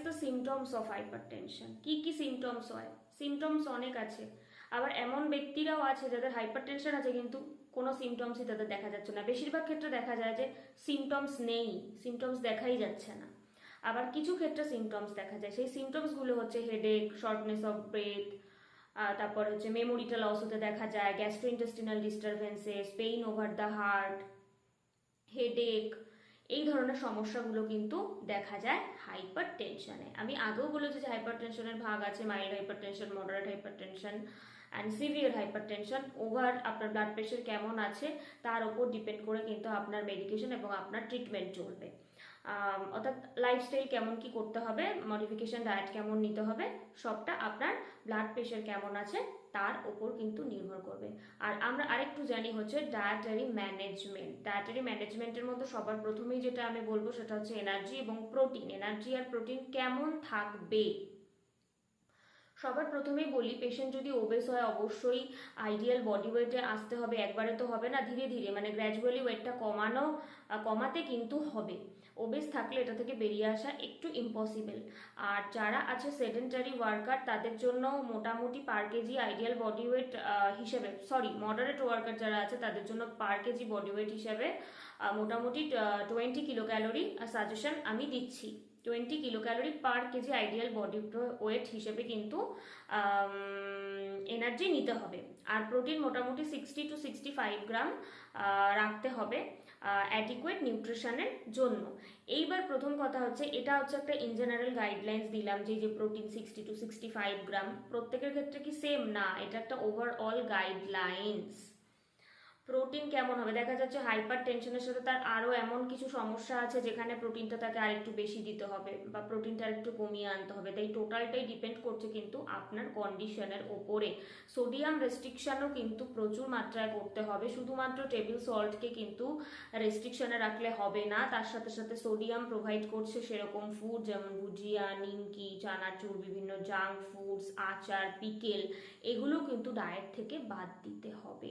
Is the symptoms of hypertension কি কি symptoms হয়? সিমটমস অনেক আছে। আবার এমন ব্যক্তিরাও আছে যাদের হাইপার টেনশন আছে কিন্তু কোনো সিমটমসই তাদের দেখা যাচ্ছে না। বেশিরভাগ ক্ষেত্রে দেখা যায় যে সিমটমস নেই সিমটমস দেখাই যাচ্ছে না। আবার কিছু ক্ষেত্রে সিমটমস দেখা যায়। সেই সিমটমসগুলো হচ্ছে হেডেক শর্টনেস অফ ব্রেথ তারপর হচ্ছে মেমোরিটা লস হতে দেখা যায় gastrointestinal disturbances pain over the heart headache এই ধরনের সমস্যাগুলো কিন্তু দেখা যায় হাইপার টেনশনে আমি আগেও বলেছি যে হাইপার টেনশনের ভাগ আছে mild hypertension moderate hypertension and severe hypertension over আপনার ব্লাড প্রেশার কেমন আছে, তার উপর ডিপেন্ড করে কিন্তু আপনার মেডিকেশন এবং আপনার ট্রিটমেন্ট চলবে। অর্থাৎ লাইফস্টাইল কেমন কি করতে হবে মডিফিকেশন ডায়েট কেমন নিতে হবে, সবটা আপনার ব্লাড প্রেশার কেমন আছে, তার ওপর কিন্তু নির্ভর করবে। আর আমরা আরেকটু জানি হচ্ছে ডায়েটারি ম্যানেজমেন্ট ডায়েটারি ম্যানেজমেন্টের মধ্যে সবার প্রথমেই যেটা আমি বলব সেটা হচ্ছে এনার্জি এবং প্রোটিন এনার্জি আর প্রোটিন কেমন থাকবে? সবার প্রথমেই বলি পেশেন্ট যদি ওবেস হয়, অবশ্যই আইডিয়াল বডি ওয়েটে আসতে হবে। একবারে তো হবে না, ধীরে ধীরে। মানে গ্র্যাজুয়ালি ওয়েটটা কমানো কমাতে কিন্তু হবে। ওবেস থাকলে এটা থেকে বেরিয়ে আসা একটু ইম্পসিবল আর যারা আছে সেডেন্টারি ওয়ার্কার তাদের জন্য মোটামুটি per KG ideal body weight হিসেবে সরি মডারেট ওয়ার্কার যারা আছে, তাদের জন্য পার কেজি বডি ওয়েট হিসেবে মোটামুটি টোয়েন্টি কিলো ক্যালোরি সাজেশন আমি দিচ্ছি। Twenty kilo calorie per KG ideal body weight হিসেবে কিন্তু এনার্জি নিতে হবে। আর প্রোটিন মোটামুটি sixty two sixty five gram রাখতে হবে অ্যাডিকুয়েট নিউট্রিশনের জন্য। এইবার প্রথম কথা হচ্ছে, এটা হচ্ছে একটা ইন জেনারেল গাইডলাইন্স দিলাম যে যে protein sixty two sixty five gram প্রত্যেকের ক্ষেত্রে কি সেম না, এটা একটা ওভারঅল গাইডলাইন্স প্রোটিন কেমন হবে? দেখা যাচ্ছে হাইপার টেনশনের সাথে তার আরও এমন কিছু সমস্যা আছে যেখানে প্রোটিনটা তাকে আরেকটু বেশি দিতে হবে বা প্রোটিনটা আরেকটু কমিয়ে আনতে হবে। তাই টোটালটাই ডিপেন্ড করছে কিন্তু আপনার কন্ডিশনের ওপরে। সোডিয়াম রেস্ট্রিকশনও কিন্তু প্রচুর মাত্রায় করতে হবে। শুধুমাত্র টেবিল সল্টকে কিন্তু রেস্ট্রিকশনে রাখলে হবে না। তার সাথে সাথে সোডিয়াম প্রোভাইড করছে সেরকম ফুড যেমন ভুজিয়া, নিমকি, চানাচুর, বিভিন্ন জাঙ্ক ফুডস আচার পিকেল এগুলো কিন্তু ডায়েট থেকে বাদ দিতে হবে।